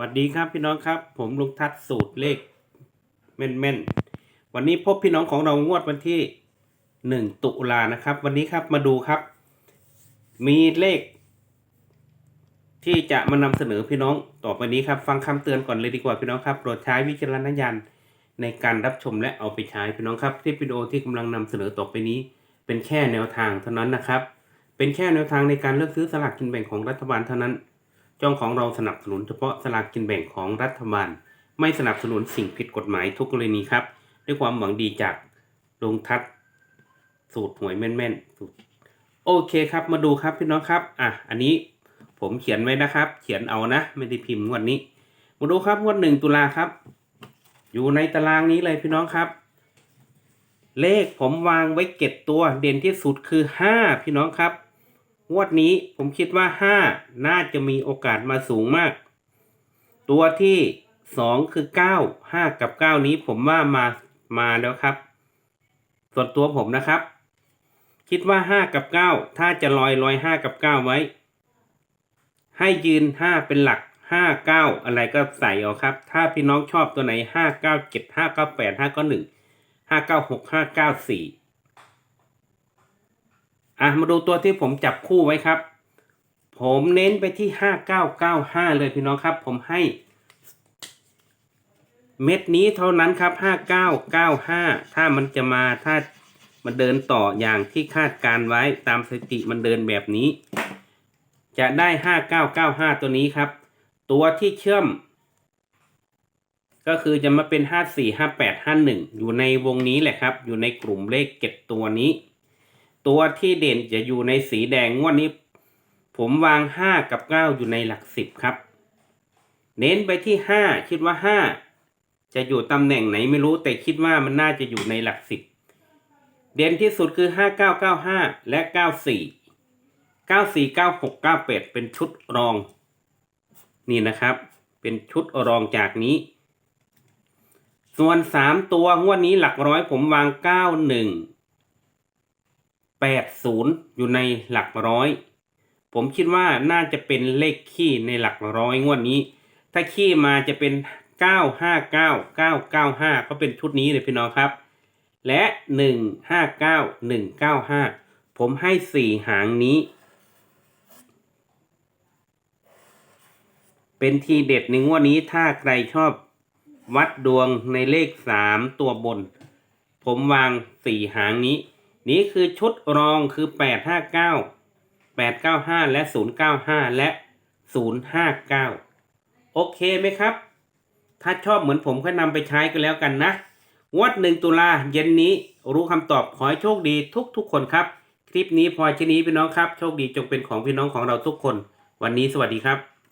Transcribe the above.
วัสดีครับพี่น้องครับ ผมลุงทัศน์สูตรเลขแม่นๆวันนี้พบพี่น้องของเรางวดวันที่หนึ่งตุลานะครับ วันนี้ครับมาดูครับ มีเลข ที่จะมานำเสนอพี่น้องต่อไปนี้ครับ ฟังคำเตือนก่อนเลยดีกว่าพี่น้องครับโปรดใช้วิจารณญาณในการรับชมและเอาไปใช้พี่น้องครับที่วิดีโอที่กำลังนำเสนอต่อไปนี้ เป็นแค่แนวทางเท่านั้นนะครับ เป็นแค่แนวทางในการเลือกซื้อสลากกินแบ่งของรัฐบาลเท่านั้น จ้องของเราสนับสนุนเฉพาะสลากกินแบ่งของรัฐบาล ไม่สนับสนุนสิ่งผิดกฎหมายทุกกรณีครับ ด้วยความหวังดีจากลงทัศสูตรหวยแม่นๆสูตรโอเคครับ มาดูครับพี่น้องครับ อะ อันนี้ผมเขียนไว้นะครับ เขียนเอานะ ไม่ได้พิมพ์งวดนี้ มาดูครับงวดหนึ่งตุลาครับ อยู่ในตารางนี้เลยพี่น้องครับ เลขผมวางไว้เก็ดตัว เด่นที่สุดคือห้าพี่น้องครับ งวดนี้ผมคิดว่าห้าน่าจะมีโอกาสมาสูงมาก ตัวที่สองคือเก้าห้ากับเก้านี้ผมว่ามามาแล้วครับ ส่วนตัวผมนะครับ คิดว่าห้ากับเก้าถ้าจะลอยลอยห้ากับเก้าไว้ ให้ยืนห้าเป็นหลักห้าเก้าอะไรก็ใส่เอาครับ ถ้าพี่น้องชอบตัวไหนห้าเก้าเจ็ดห้าเก้าแปดห้าเก้าหนึ่งห้าเก้าหกห้าเก้าสี่ อะมาดูตัวที่ผมจับคู่ไว้ครับ ผมเน้นไปที่ห้าเก้าเก้าห้าเลยพี่น้องครับ ผมให้ เม็ดนี้เท่านั้นครับห้าเก้าเก้าห้าถ้ามันจะมาถ้ามันเดินต่ออย่างที่คาดการไว้ตามสถิติมันเดินแบบนี้ จะได้ห้าเก้าเก้าห้าตัวนี้ครับ ตัวที่เชื่อม ก็คือจะมาเป็นห้าสี่ห้าแปดห้าหนึ่งอยู่ในวงนี้แหละครับ อยู่ในกลุ่มเลขเก็บตัวนี้ ตัวที่เด่นจะอยู่ในสีแดงงวดนี้ ผมวางห้ากับเก้าอยู่ในหลักสิบครับ เน้นไปที่ห้าคิดว่าห้าจะอยู่ตำแหน่งไหนไม่รู้แต่คิดว่ามันน่าจะอยู่ในหลักสิบเด่นที่สุดคือห้าเก้าเก้าห้าและเก้าสี่เก้าสี่เก้าหกเก้าแปดเป็นชุดรอง นี่นะครับ เป็นชุดรองจากนี้ ส่วนสามตัวงวดนี้หลักร้อยผมวางเก้าหนึ่ง แปดศูนย์อยู่ในหลักร้อย ผมคิดว่าน่าจะเป็นเลขขี้ในหลักร้อยงวดนี้ ถ้าขี้มาจะเป็นเก้าห้าเก้าเก้าเก้าห้าก็เป็นชุดนี้เลยพี่น้องครับ และหนึ่งห้าเก้าหนึ่งเก้าห้าผมให้สี่หางนี้ เป็นทีเด็ดในงวดนี้ถ้าใครชอบวัดดวงในเลขสามตัวบน ผมวางสี่หางนี้ นี่คือชุดรองคือแปดห้าเก้าแปดเก้าห้าและศูนย์เก้าห้าและศูนย์ห้าเก้าโอเคไหมครับ ถ้าชอบเหมือนผมก็นำไปใช้ก็แล้วกันนะงวดหนึ่งตุลาเย็นนี้รู้คำตอบขอให้โชคดีทุกทุกคนครับ คลิปนี้พอแค่นี้พี่น้องครับ โชคดีจงเป็นของพี่น้องของเราทุกคน วันนี้สวัสดีครับ